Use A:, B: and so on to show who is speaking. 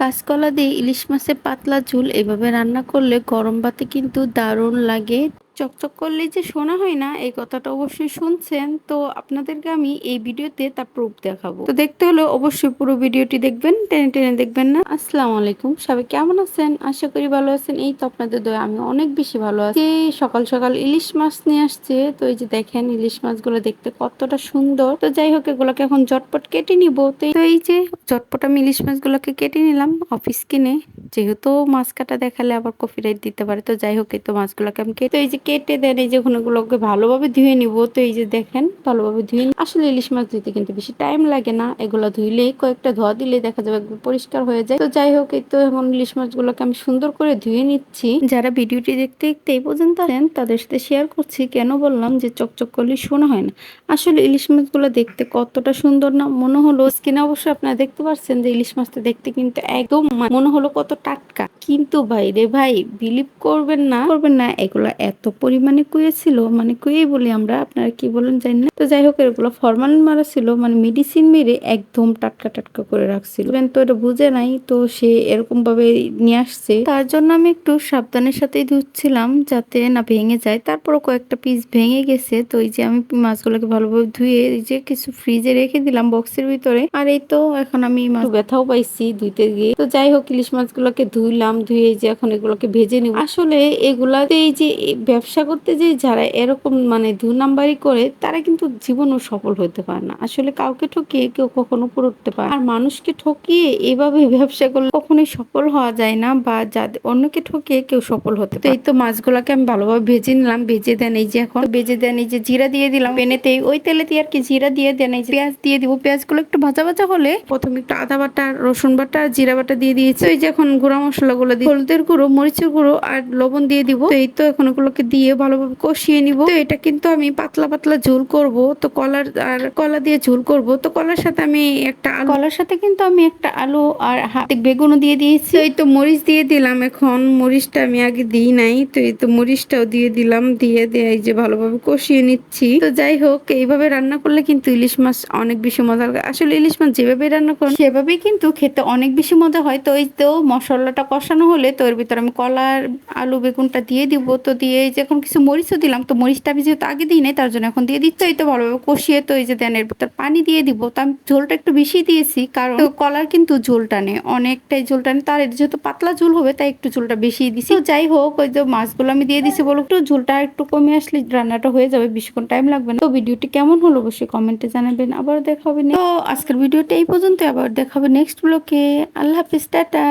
A: কাঁচকলা দিয়ে ইলিশ মাছের পাতলা ঝুল এভাবে রান্না করলে গরম ভাতে কিন্তু দারুণ লাগে। চকচক করলে যে শোনা হয় না, এই কথাটা অবশ্যই শুনছেন। তো আপনাদেরকে আমি এই ভিডিওতে তার প্রুফ দেখাবো। তো দেখতে হলে অবশ্যই পুরো ভিডিওটি দেখবেন। টেনে টেনে দেখবেন না। আসসালামু আলাইকুম। সবাই কেমন আছেন? আশা করি ভালো আছেন। এই তো আপনাদের দয়া, আমি অনেক বেশি ভালো আছি। সকাল সকাল ইলিশ মাছ নিয়ে আসছে, তো এই যে দেখেন ইলিশ মাছগুলো দেখতে কতটা সুন্দর। তো যাই হোক, এগুলোকে এখন ঝটপট কেটে নিব। তো এই যে ঝটপট আমি ইলিশ মাছগুলোকে কেটে নিলাম অফিস কিনে। যেহেতু মাছ কাটা দেখালে আবার কপিরাইট দিতে পারে। তো যাই হোক, এই তো মাছগুলোকে আমি কেটে এই যে কেটে দেন, এই যে ওগুলোকে ভালোভাবে ধুয়ে নিব। তো এই যে দেখেন, ভালোভাবে ধুয়ে আসলে ইলিশ মাছ ধুইতে কিন্তু বেশি টাইম লাগে না। এগুলো ধুইলেই কয়েকটা ধোয়া দিলে দেখা যাবে পরিষ্কার হয়ে যায়। তো যাই হোক, এই তো এখন ইলিশ মাছগুলোকে আমি সুন্দর করে ধুয়ে নিচ্ছি। যারা ভিডিওটি দেখতে দেখতে এই পর্যন্ত আছেন তাদের সাথে শেয়ার করছি। কেন বললাম যে চকচক করলে শোনা হয় না। আসলে ইলিশ মাছগুলো দেখতে কতটা সুন্দর না, মনে হলো স্কিনে অবশ্যই আপনারা দেখতে পাচ্ছেন যে ইলিশ মাছটা দেখতে কিন্তু একদম মনে হলো কত টাটকা। কিন্তু ভাই রে ভাই বিলিভ করবেন না করবেন না, এগুলো এত পরিমাণে কুয়েছিল মানে কুয়েই বলি আমরা, আপনারা কি বলেন জানি না। তো যাই হোক, এগুলো ফরমালিন মারা ছিল মানে মেডিসিন মেরে একদম টাটকা টাটকা করে রাখছিল। Ben তো এটা বুঝে নাই, তো সে এরকম ভাবে নিয়ে আসছে। তার জন্য আমি একটু সাবধানের সাথেই ধুচ্ছিলাম যাতে না ভেঙে যায়। তারপরও কয়েকটা পিস ভেঙে গেছে, তো এই যে আমি মাছগুলোকে ভালোভাবে ধুয়ে এই যে কিছু ফ্রিজে রেখে দিলাম বক্সের ভিতরে। আর এই তো এখন আমি ব্যথাও পাইছি ধুইতে গিয়ে। তো যাই হোক, ইলিশ মাছগুলোকে ধুইলাম, ধুয়ে যে এখন এগুলোকে ভেজে নিব। আসলে এগুলাতে এই যে ব্যবসা করতে যে যারা এরকম মানে দু নাম্বারই করে, তারা কিন্তু জীবনও সফল হতে পারে না। আসলে কাউকে ঠকিয়ে কেউ কখনো উপরে উঠতে পারে। আর মানুষকে ঠকিয়ে এভাবে ব্যবসা করলে কখনোই সফল হওয়া যায় না বা যাদের অন্যকে ঠকিয়ে কেউ সফল হতে তো এই তো মাছগুলোকে আমি ভালোভাবে ভেজে নিলাম, ভেজে দেন এই যে এখন, ভেজে দেন এই যে জিরা দিয়ে দিলাম পেনেতেই ওই তেলে দিয়ে আর কি জিরা দিয়ে দেন এই পেঁয়াজ দিয়ে দিব। পেঁয়াজগুলো একটু ভাজা ভাজা হলে প্রথমে একটু আদা বাটা, রসুন বাটা, জিরা বাটা দিয়ে দিয়েছি। ওই যে এখন গুঁড়া মশলাগুলো দিয়ে হলুদের গুঁড়ো, মরিচের গুঁড়ো আর লবণ দিয়ে দিব। এই তো এখন ওগুলোকে দিয়ে ভালোভাবে কষিয়ে নিব। তো এটা কিন্তু আমি পাতলা পাতলা ঝোল করব। তো কলার আর কলা দিয়ে ঝোল করব। তো কলার সাথে আমি একটা কলার সাথে কিন্তু আমি আলু আর হাতে বেগুনও দিয়ে দিয়েছি। এই তো মরিচ দিয়ে দিলাম এখন। মরিচটা আমি আগে দিই নাই, তো এই তো মরিচটাও দিয়ে দিলাম। দিয়ে দিয়ে এই যে ভালোভাবে কষিয়ে নিচ্ছি। তো যাই হোক, এইভাবে রান্না করলে কিন্তু ইলিশ মাছ অনেক বেশি মজা লাগে। আসলে ইলিশ মাছ যেভাবে রান্না করেন, সেভাবেই কিন্তু খেতে অনেক বেশি মজা হয়। তো এই তো মশলাটা কষানো হলে তো এর ভিতরে আমি কলার আলু, বেগুনটা দিয়ে দিব। তো দিয়ে এই যে এখন কিছু মরিচও দিলাম। তো মরিচটা আমি যেহেতু আগে দিই নাই, তার জন্য এখন দিয়ে দিচ্ছি। তো ভালোভাবে কষিয়ে তো এই যে দেন এর ভিতর পানি দিয়ে দিব। তো আমি ঝোলটা একটু বেশি দিয়েছি, কারণ কলার কিন্তু ঝোল টানে অনেকটাই ঝোল টানে তার এটা যেহেতু পাতলা ঝোল হবে তাই একটু ঝোলটা বেশি দিছি। যাই হোক ওই যে মাছগুলো আমি দিয়ে দিছি বলো একটু ঝোলটা একটু কমে আসলে রান্নাটা হয়ে যাবে বেশিক্ষণ টাইম লাগবে না। তো ভিডিওটি কেমন হলো অবশ্যই কমেন্টে জানাবেন। আবার দেখা হবে তো আজকের ভিডিওটা এই পর্যন্ত আবার দেখাবে নেক্সট ব্লকে আল্লাহ হাফিজ টাটা।